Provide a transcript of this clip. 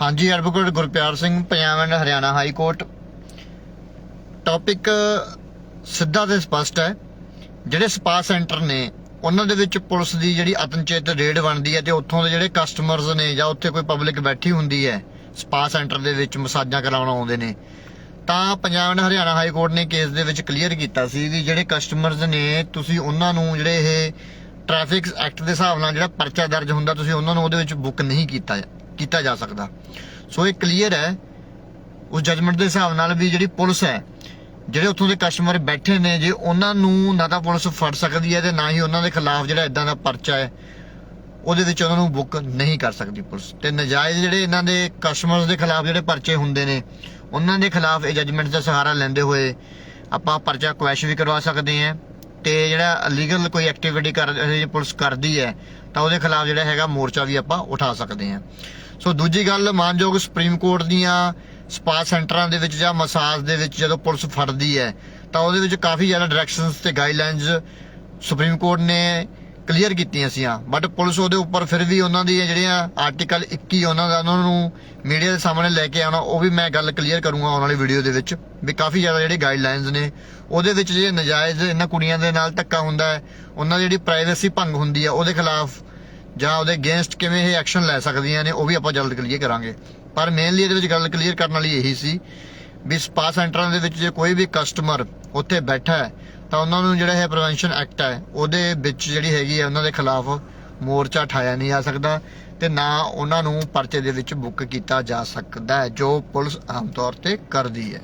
ਹਾਂਜੀ advocate Gurpyar Singh, Punjab and Haryana high court topic ਸਿੱਧਾ ਤੇ ਸਪਸ਼ਟ ਹੈ। ਜਿਹੜੇ ਸਪਾ ਸੈਂਟਰ ਨੇ, ਉਹਨਾਂ ਦੇ ਵਿੱਚ ਪੁਲਿਸ ਦੀ ਜਿਹੜੀ ਅਤਨਚੇਤ ਰੇਡ ਬਣਦੀ ਹੈ ਤੇ ਉੱਥੋਂ ਦੇ ਜਿਹੜੇ ਕਸਟਮਰਸ ਨੇ ਜਾਂ ਉੱਥੇ ਕੋਈ ਪਬਲਿਕ ਬੈਠੀ ਹੁੰਦੀ ਹੈ, ਸਪਾ ਸੈਂਟਰ ਦੇ ਵਿੱਚ ਮਸਾਜਾਂ ਕਰਾਉਣ ਆਉਂਦੇ ਨੇ। ਤਾਂ Punjab and Haryana high court ਨੇ ਕੇਸ ਦੇ ਵਿੱਚ ਕਲੀਅਰ ਕੀਤਾ ਸੀ ਵੀ ਜਿਹੜੇ ਕਸਟਮਰਸ ਨੇ, ਤੁਸੀਂ ਉਹਨਾਂ ਨੂੰ ਜਿਹੜੇ ਇਹ ਟ੍ਰੈਫਿਕ ਐਕਟ ਦੇ ਹਿਸਾਬ ਨਾਲ ਜਿਹੜਾ ਪਰਚਾ ਦਰਜ ਹੁੰਦਾ, ਤੁਸੀਂ ਉਹਨਾਂ ਨੂੰ ਉਹਦੇ ਵਿੱਚ ਬੁੱਕ ਨਹੀਂ ਕੀਤਾ। ਕੀਤਾ ਜਾ ਸਕਦਾ। ਸੋ ਇਹ ਕਲੀਅਰ ਹੈ। ਉਸ ਜਜਮੈਂਟ ਦੇ ਹਿਸਾਬ ਨਾਲ ਵੀ ਜਿਹੜੀ ਪੁਲਿਸ ਹੈ, ਜਿਹੜੇ ਉੱਥੋਂ ਦੇ ਕਸਟਮਰ ਬੈਠੇ ਨੇ, ਜੇ ਉਹਨਾਂ ਨੂੰ ਨਾ ਤਾਂ ਪੁਲਿਸ ਫੜ ਸਕਦੀ ਹੈ ਤੇ ਨਾ ਹੀ ਉਹਨਾਂ ਦੇ ਖਿਲਾਫ ਜਿਹੜਾ ਇਦਾਂ ਦਾ ਪਰਚਾ ਹੈ, ਉਹਦੇ ਵਿੱਚ ਉਹਨਾਂ ਨੂੰ ਬੁੱਕ ਨਹੀਂ ਕਰ ਸਕਦੀ ਪੁਲਿਸ। ਤੇ ਨਜਾਇਜ਼ ਜਿਹੜੇ ਇਹਨਾਂ ਦੇ ਕਸਟਮਰਸ ਦੇ ਖਿਲਾਫ ਜਿਹੜੇ ਪਰਚੇ ਹੁੰਦੇ ਨੇ, ਉਹਨਾਂ ਦੇ ਖਿਲਾਫ ਇਹ ਜਜਮੈਂਟ ਦਾ ਸਹਾਰਾ ਲੈਂਦੇ ਹੋਏ ਆਪਾਂ ਪਰਚਾ ਕੁਐਸ਼ ਵੀ ਕਰਵਾ ਸਕਦੇ ਹਾਂ। ਤੇ ਜਿਹੜਾ ਲੀਗਲ ਕੋਈ ਐਕਟੀਵਿਟੀ ਕਰ ਪੁਲਿਸ ਕਰਦੀ ਹੈ, ਤਾਂ ਉਹਦੇ ਖਿਲਾਫ ਜਿਹੜਾ ਹੈਗਾ ਮੋਰਚਾ ਵੀ ਆਪਾਂ ਉਠਾ ਸਕਦੇ ਹਾਂ। ਸੋ ਦੂਜੀ ਗੱਲ, ਮਾਨਯੋਗ ਸੁਪਰੀਮ ਕੋਰਟ ਦੀਆਂ ਸਪਾ ਸੈਂਟਰਾਂ ਦੇ ਵਿੱਚ ਜਾਂ ਮਸਾਜ ਦੇ ਵਿੱਚ ਜਦੋਂ ਪੁਲਿਸ ਫੜਦੀ ਹੈ, ਤਾਂ ਉਹਦੇ ਵਿੱਚ ਕਾਫੀ ਜ਼ਿਆਦਾ ਡਾਇਰੈਕਸ਼ਨਸ ਤੇ ਗਾਈਡਲਾਈਨਸ ਸੁਪਰੀਮ ਕੋਰਟ ਨੇ ਕਲੀਅਰ ਕੀਤੀਆਂ ਸੀਆਂ। ਬਟ ਪੁਲਿਸ ਉਹਦੇ ਉੱਪਰ ਫਿਰ ਵੀ ਉਹਨਾਂ ਦੀ ਜਿਹੜੀਆਂ ਆਰਟੀਕਲ 21 ਉਹਨਾਂ ਦਾ, ਉਹਨਾਂ ਨੂੰ ਮੀਡੀਆ ਦੇ ਸਾਹਮਣੇ ਲੈ ਕੇ ਆਉਣਾ, ਉਹ ਵੀ ਮੈਂ ਗੱਲ ਕਲੀਅਰ ਕਰੂੰਗਾ ਆਉਣ ਵਾਲੀ ਵੀਡੀਓ ਦੇ ਵਿੱਚ ਵੀ ਕਾਫੀ ਜ਼ਿਆਦਾ ਜਿਹੜੇ ਗਾਈਡਲਾਈਨਸ ਨੇ, ਉਹਦੇ ਵਿੱਚ ਜਿਹੜੇ ਨਜਾਇਜ਼ ਇਹਨਾਂ ਕੁੜੀਆਂ ਦੇ ਨਾਲ ਧੱਕਾ ਹੁੰਦਾ ਹੈ, ਉਹਨਾਂ ਦੀ ਜਿਹੜੀ ਪ੍ਰਾਈਵੇਸੀ ਭੰਗ ਹੁੰਦੀ ਹੈ ਉਹਦੇ ਖਿਲਾਫ ਜਾਂ ਉਹਦੇ ਅਗੇਂਸਟ ਕਿਵੇਂ ਇਹ ਐਕਸ਼ਨ ਲੈ ਸਕਦੀਆਂ ਨੇ, ਉਹ ਵੀ ਆਪਾਂ ਜਲਦ ਕਲੀਅਰ ਕਰਾਂਗੇ। ਪਰ ਮੇਨਲੀ ਇਹਦੇ ਵਿੱਚ ਗੱਲ ਕਲੀਅਰ ਕਰਨ ਵਾਲੀ ਇਹੀ ਸੀ ਵੀ ਸਪਾ ਸੈਂਟਰਾਂ ਦੇ ਵਿੱਚ ਜੇ ਕੋਈ ਵੀ ਕਸਟਮਰ ਉੱਥੇ ਬੈਠਾ ਹੈ, ਤਾਂ ਉਹਨਾਂ ਨੂੰ ਜਿਹੜਾ ਇਹ ਪ੍ਰੀਵੈਂਸ਼ਨ ਐਕਟ ਹੈ, ਉਹਦੇ ਵਿੱਚ ਜਿਹੜੀ ਹੈਗੀ ਹੈ, ਉਹਨਾਂ ਦੇ ਖਿਲਾਫ ਮੋਰਚਾ ਠਾਇਆ ਨਹੀਂ ਜਾ ਸਕਦਾ ਤੇ ਨਾ ਉਹਨਾਂ ਨੂੰ ਪਰਚੇ ਦੇ ਵਿੱਚ ਬੁੱਕ ਕੀਤਾ ਜਾ ਸਕਦਾ ਹੈ, ਜੋ ਪੁਲਿਸ ਆਮ ਤੌਰ ਤੇ ਕਰਦੀ ਹੈ।